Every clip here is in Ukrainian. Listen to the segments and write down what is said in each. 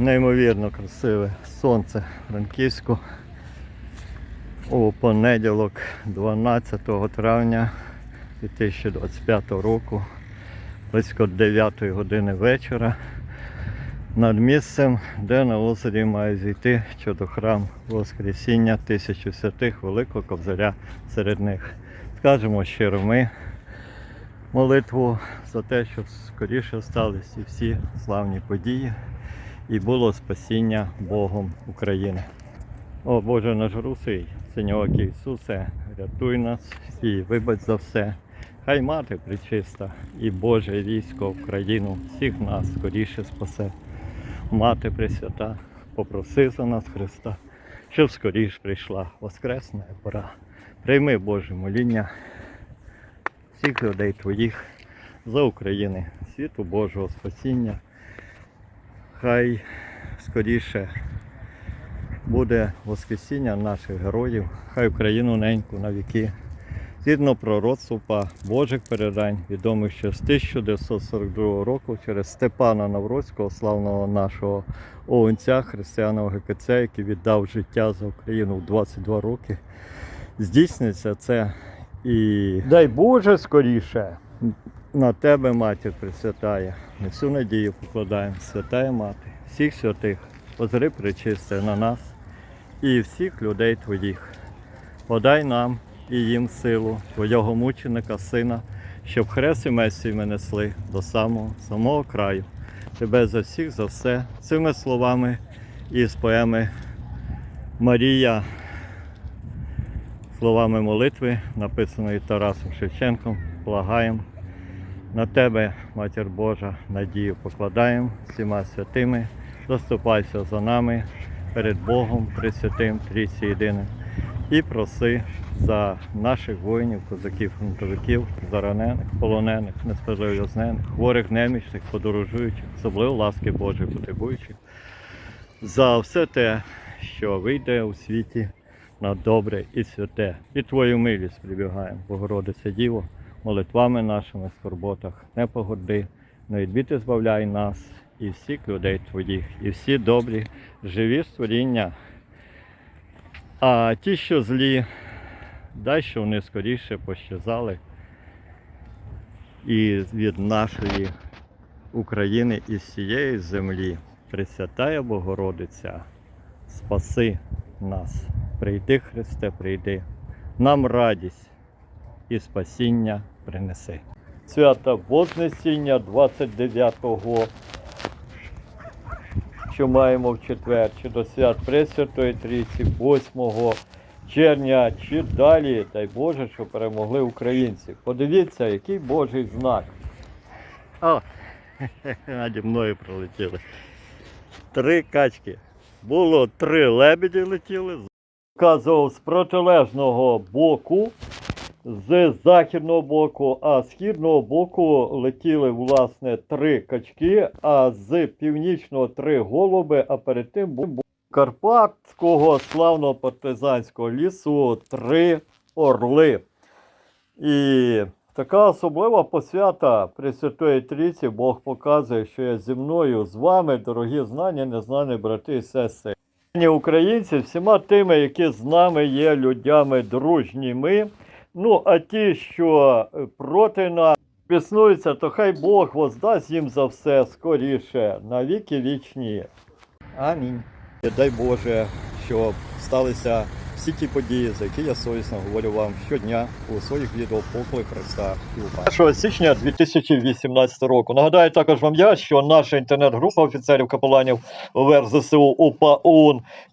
Неймовірно красиве сонце Франківську. У понеділок 12 травня 2025 року, близько 9 години вечора, над місцем, де на озері має зійти чудохрам Воскресіння тисячі святих Великого Кобзаря серед них. Скажемо щиро ми молитву за те, щоб скоріше сталися всі славні події і було спасіння Богом України. О Боже наш русий, Синьоокі Ісусе, рятуй нас і вибач за все. Хай мати причиста і Боже військо Україну всіх нас скоріше спасе. Мати Пресвята, попроси за нас Христа, щоб скоріш прийшла воскресна пора. Прийми Боже моління всіх людей Твоїх за України, світу Божого спасіння. Хай скоріше буде Воскресіння наших героїв, хай Україну неньку на віки. Згідно пророцтва Божих передань, відомих ще з 1942 року через Степана Навроцького, славного нашого овенця, християного ГКЦ, який віддав життя за Україну в 22 роки. Здійсниться це і дай Боже скоріше на тебе, матір Пресвятая, несу надію покладаємо, святая мати, всіх святих, позри причисти на нас і всіх людей твоїх. Подай нам і їм силу Твого мученика, сина, щоб хрест і месію несли до самого самого краю. Тебе за всіх, за все, цими словами із поеми Марія, словами молитви, написаної Тарасом Шевченком, благаємо на тебе, Матір Божа, надію покладаємо всіма святими, заступайся за нами перед Богом, Пресвятим, Трійці Єдиним. І проси за наших воїнів, козаків, фронтовиків, за ранених, полонених, несправедливознених, хворих, немічних, подорожуючих, особливо ласки Божої потребуючих, за все те, що вийде у світі на добре і святе. І Твою милість прибігаємо, Богородиця Діво, молитвами нашими скорботах, не погоди, не відбіти збавляй нас і всіх людей Твоїх, і всі добрі, живі створіння. А ті, що злі, дай, що вони скоріше пощазали і від нашої України і з цієї землі. Пресвятая Богородиця, спаси нас. Прийди, Христе, прийди. Нам радість і спасіння принеси. Свята Вознесіння 29-го що маємо в четвер, чи до свят Пресвятої Трійці, 8 червня, чи далі, дай Боже, що перемогли українці. Подивіться, який Божий знак. О, наді мною пролетіли. Три качки. Було три лебеді летіли. Вказував з протилежного боку, з західного боку, а з східного боку летіли власне три качки, а з північного три голуби, а перед тим був Карпатського славного партизанського лісу три орли. І така особлива посвята Пресвятої Трійці Бог показує, що я зі мною з вами, дорогі знані, незнані брати і сестри. Українці всіма тими, які з нами є людьми дружніми. Ну, а ті, що е, проти нас піснуються, то хай Бог воздасть їм за все скоріше, на віки вічні. Амінь. Дай Боже, щоб сталися всі ті події, за які я совісно говорю вам щодня у своїх відео поклик Христа і УПА. 1 січня 2018 року. Нагадаю також вам я, що наша інтернет-група офіцерів капеланів УВР ЗСУ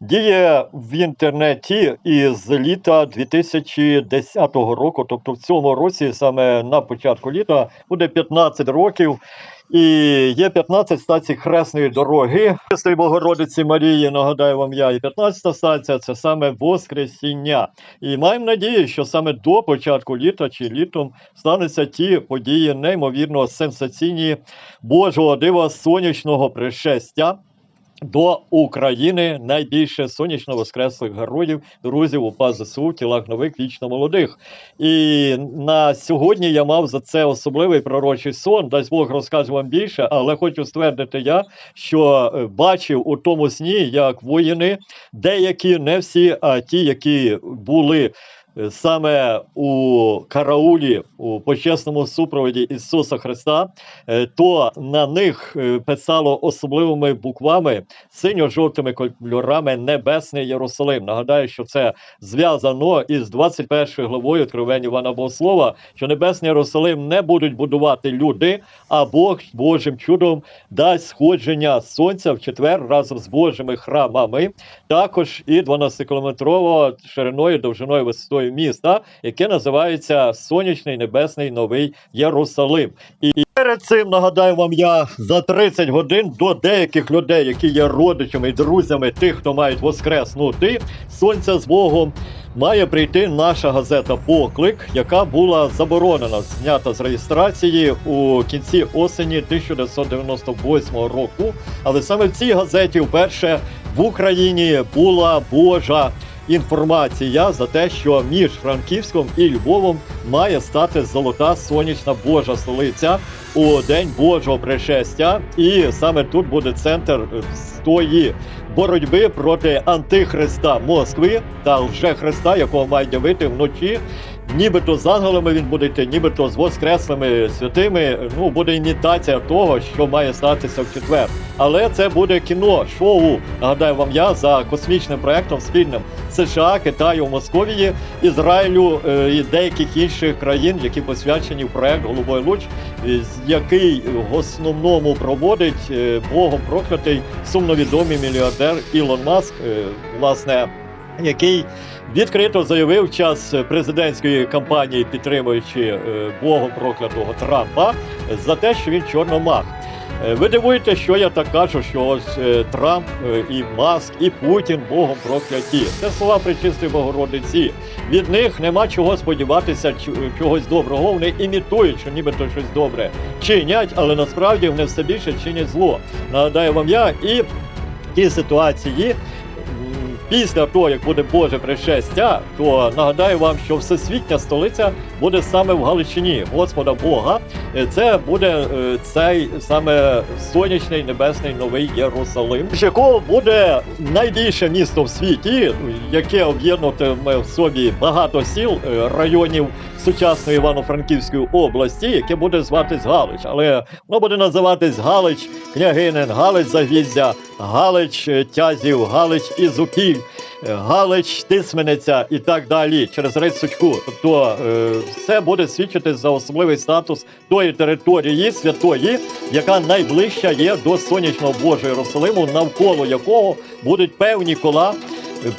діє в інтернеті із літа 2010 року. Тобто в цьому році, саме на початку літа, буде 15 років. І є 15 стацій Хресної дороги Пресвятої Богородиці Марії, нагадаю вам я. І 15 стація це саме Воскресіння. І маємо надію, що саме до початку літа чи літом стануться ті події неймовірно сенсаційні Божого дива сонячного пришестя. До України найбільше сонячно воскреслих героїв, друзів УПА ЗСУ тілах нових вічно молодих. І на сьогодні я мав за це особливий пророчий сон. Дасть Бог розкаже вам більше, але хочу ствердити я, що е, бачив у тому сні, як воїни, деякі, не всі, а ті, які були. Саме у караулі у почесному супроводі Ісуса Христа, е, то на них е, писало особливими буквами синьо-жовтими кольорами Небесний Єрусалим. Нагадаю, що це зв'язано із 21 главою Откровення Івана Богослова, що Небесний Єрусалим не будуть будувати люди, а Бог Божим чудом дасть сходження сонця в четвер разом з Божими храмами, також і 12-кілометрово шириною, довжиною висотою міста, яке називається Сонячний Небесний Новий Єрусалим. І Перед цим нагадаю вам я за 30 годин до деяких людей, які є родичами друзями тих, хто мають воскреснути сонця з Богом, має прийти наша газета Поклик, яка була заборонена, знята з реєстрації у кінці осені 1998 року. Але саме в цій газеті вперше в Україні була Божа. Інформація за те, що між Франківськом і Львовом має стати золота сонячна Божа столиця у день Божого пришестя, і саме тут буде центр стої тої боротьби проти антихриста Москви та лже-христа, якого мають явити вночі. Нібито з ангелами він буде йти, нібито з воскреслими святими. Ну буде імітація того, що має статися в четвер. Але це буде кіно, шоу. Нагадаю вам я за космічним проектом спільним США, Китаю, Московії, Ізраїлю е, і деяких інших країн, які посвячені в проект Голубой Луч, е, який в основному проводить е, Богом проклятий сумновідомий мільярдер Ілон Маск, власне, який відкрито заявив час президентської кампанії, підтримуючи е, Богом проклятого Трампа, за те, що він чорномах. Е, Ви дивуєте, що я так кажу, що ось е, Трамп і Маск, і Путін Богом прокляті. Це слова причистої Богородиці. Від них нема чого сподіватися чогось доброго. Вони імітують, що нібито щось добре чинять, але насправді вони все більше чинять зло. Нагадаю вам я і ті ситуації. Після того, як буде Боже пришестя, то нагадаю вам, що всесвітня столиця буде саме в Галичині Господа Бога. Е, Це буде е, цей саме сонячний небесний новий Єрусалим, з якого буде найбільше місто в світі, яке об'єднуватиме в собі багато сіл, е, районів сучасної Івано-Франківської області, яке буде зватись Галич. Але воно буде називатись Галич Княгинин, Галич Загвіздя, Галич Тязів, Галич Ізупіль. Е, Галич, Тисмениця і так далі через Рицучку. Тобто е, все буде свідчити за особливий статус тої території святої, яка найближча є до сонячного Божого Єрусалиму, навколо якого будуть певні кола.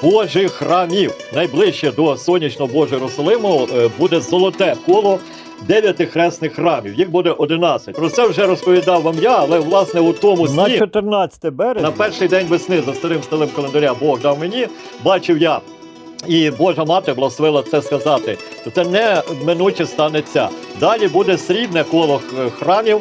Божих храмів найближче до сонячного Божого Єрусалиму е, буде золоте коло дев'яти хресних храмів. Їх буде 11. Про це вже розповідав вам я, але власне у тому сні, На 14 березня на перший день весни за старим стилем календаря Бог дав мені, бачив я. І Божа мати благословила це сказати. Це не минуче станеться. Далі буде срібне коло храмів,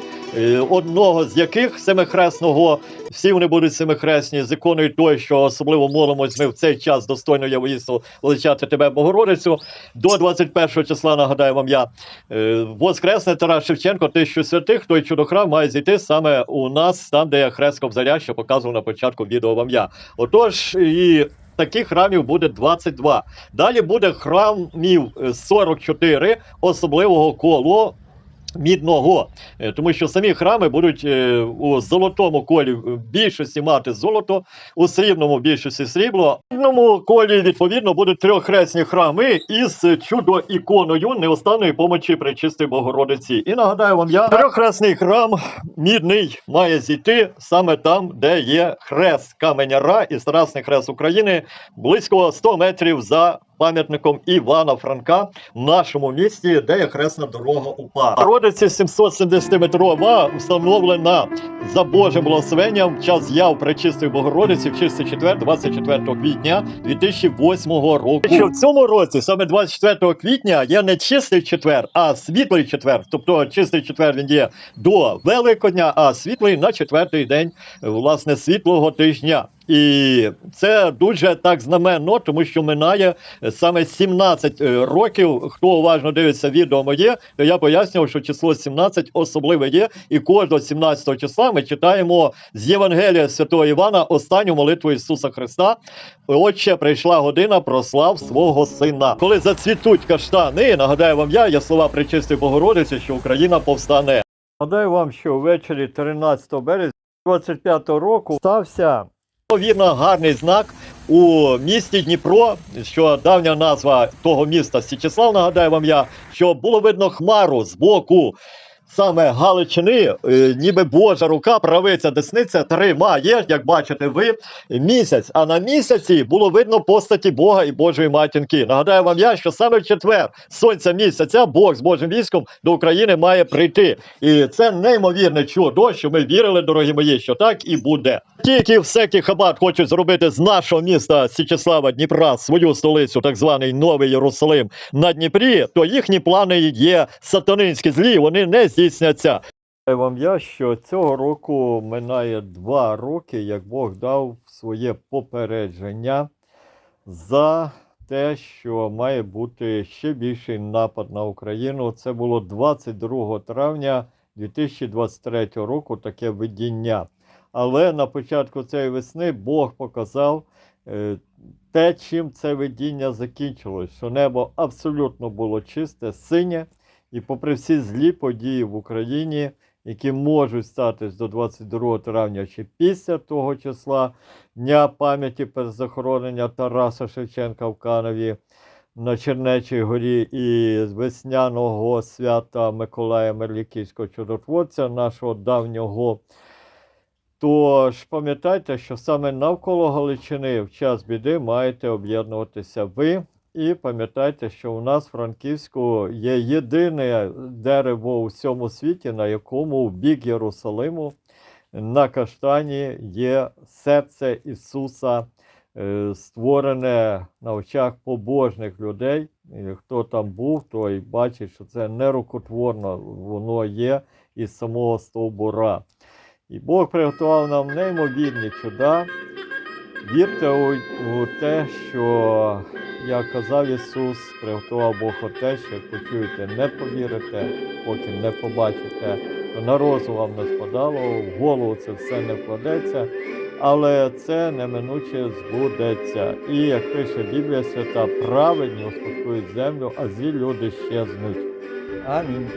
одного з яких семихресного. Всі вони будуть семихресні з іконою той, що особливо молимось ми в цей час достойно я воїсту величати тебе, Богородицю. До 21 числа нагадаю вам я. е, Воскресне Тарас Шевченко, тисячу святих, той чудохрам має зійти саме у нас, там, де я хрест Кобзаря, що показував на початку відео вам я. Отож, і таких храмів буде 22. Далі буде храмів е, 44 особливого коло. Мідного, Е, тому що самі храми будуть е, у золотому колі в більшості мати золото, у срібному більшості срібло. В одному колі відповідно будуть трьоххресні храми із чудо-іконою неостанної помочі Пречистої Богородиці. І нагадаю вам, я трьоххресний храм мідний має зійти саме там, де є хрест каменя Ра і Страсний хрест України близько 100 метрів за пам'ятником Івана Франка в нашому місті, де є хресна дорога УПА. Родиці 770-метрова встановлена за Божим благословенням в час яв Пречистої Богородиці в чистий четвер, 24 квітня 2008 року. Що в цьому році, саме 24 квітня, є не чистий четвер, а світлий четвер. Тобто чистий четвер він є до Великодня, а світлий на четвертий день власне світлого тижня. І це дуже так знаменно, тому що минає е, саме 17 е, років. Хто уважно дивиться відео моє, то я пояснював, що число 17 особливе є, і кожного 17 числа ми читаємо з Євангелія Святого Івана останню молитву Ісуса Христа. Отче, прийшла година, прослав свого сина. Коли зацвітуть каштани, нагадаю вам я, є слова Пречистої Богородиці, що Україна повстане. Нагадаю вам, що ввечері 13 березня 25 року стався Вірно, гарний знак у місті Дніпро, що давня назва того міста Січеслав, нагадаю вам я, що було видно хмару з боку саме Галичини, е, ніби Божа рука, правиця, десниця тримає, як бачите ви, місяць. А на місяці було видно постаті Бога і Божої матінки. Нагадаю вам я, що саме в четвер сонця місяця Бог з Божим військом до України має прийти. І це неймовірне чудо, що ми вірили, дорогі мої, що так і буде. Ті, які в секті Хабат хочуть зробити з нашого міста Січеслава Дніпра свою столицю, так званий Новий Єрусалим на Дніпрі, то їхні плани є сатанинські злі, вони не здійсняться. Вам я, що цього року минає два роки, як Бог дав своє попередження за те, що має бути ще більший напад на Україну. Це було 22 травня 2023 року таке видіння. Але на початку цієї весни Бог показав е, те, чим це видіння закінчилось, що небо абсолютно було чисте, синє, і попри всі злі події в Україні, які можуть статись до 22 травня чи після того числа Дня пам'яті перезахоронення Тараса Шевченка в Каневі на Чернечій горі і весняного свята Миколая Мерліківського чудотворця, нашого давнього. Тож пам'ятайте, що саме навколо Галичини в час біди маєте об'єднуватися ви. І пам'ятайте, що у нас в Франківську є єдине дерево у всьому світі, на якому в бік Єрусалиму на каштані є серце Ісуса, е, створене на очах побожних людей. Хто там був, той бачить, що це нерукотворно, воно є із самого стовбура. І Бог приготував нам неймовірні чуда. Вірте у, у те, що, як казав Ісус, приготував Бог Отець, що почуєте, не повірите, поки не побачите, на розум вам не спадало, в голову це все не вкладеться, але це неминуче збудеться. І як пише Біблія Свята, праведні успадкують землю, а злі люди щезнуть. Амінь.